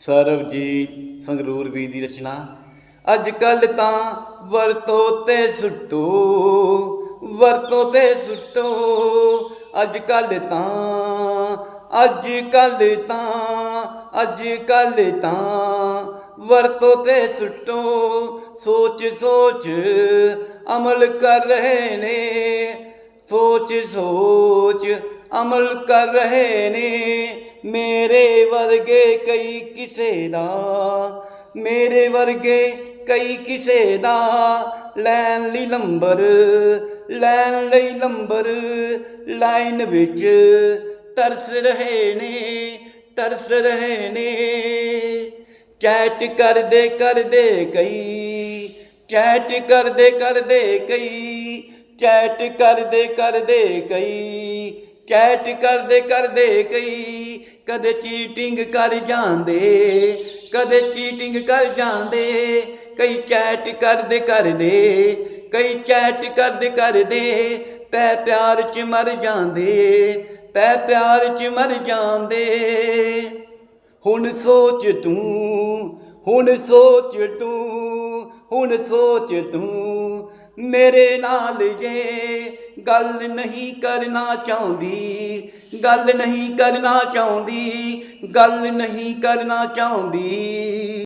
ਸਰਬਜੀਤ ਸੰਗਰੂਰ ਵੀ ਦੀ ਰਚਨਾ। ਅੱਜ ਕੱਲ ਤਾਂ ਵਰਤੋਂ ਤੇ ਸੁੱਟੋ, ਵਰਤੋਂ ਤੇ ਸੁੱਟੋ। ਅੱਜ ਕੱਲ ਤਾਂ, ਅੱਜ ਕੱਲ ਤਾਂ, ਅੱਜ ਕੱਲ ਤਾਂ ਵਰਤੋਂ ਤੇ ਸੁੱਟੋ। ਸੋਚ ਸੋਚ ਅਮਲ ਕਰ ਰਹੇ ਨੇ। ਸੋਚ ਸੋਚ ਅਮਲ ਕਰ ਰਹੇ ਨੇ। ਮੇਰੇ ਵਰਗੇ ਕਈ ਕਿਸੇ ਦਾ, ਮੇਰੇ ਵਰਗੇ ਕਈ ਕਿਸੇ ਦਾ। ਲੈਣ ਲਈ ਨੰਬਰ ਲੈਣ ਲਈ ਨੰਬਰ ਲਾਈਨ ਵਿੱਚ ਤਰਸ ਰਹੇ ਨੇ, ਤਰਸ ਰਹੇ ਨੇ। ਚੈਟ ਕਰਦੇ ਕਰਦੇ ਕਈ, ਚੈਟ ਕਰਦੇ ਕਰਦੇ ਕਈ, ਚੈਟ ਕਰਦੇ ਕਰਦੇ ਕਈ। ਚੈਟ ਕਰਦੇ ਕਰਦੇ ਕਈ, ਕਦੇ ਚੀਟਿੰਗ ਕਰ ਜਾਂਦੇ, ਕਦੇ ਚੀਟਿੰਗ ਕਰ ਜਾਂਦੇ, ਕਈ ਚੈਟ ਕਰਦੇ ਕਰਦੇ, ਕਈ ਚੈਟ ਕਰਦੇ ਕਰਦੇ ਤੈ ਪਿਆਰ ਚ ਮਰ ਜਾਂਦੇ ਤੈ ਪਿਆਰ ਚ ਮਰ ਜਾਂਦੇ। ਹੁਣ ਸੋਚ ਤੂੰ, ਹੁਣ ਸੋਚ ਤੂੰ, ਹੁਣ ਸੋਚ ਤੂੰ ਮੇਰੇ ਨਾਲ ਜੇ ਗੱਲ ਨਹੀਂ ਕਰਨਾ ਚਾਹੁੰਦੀ, ਗੱਲ ਨਹੀਂ ਕਰਨਾ ਚਾਹੁੰਦੀ, ਗੱਲ ਨਹੀਂ ਕਰਨਾ ਚਾਹੁੰਦੀ।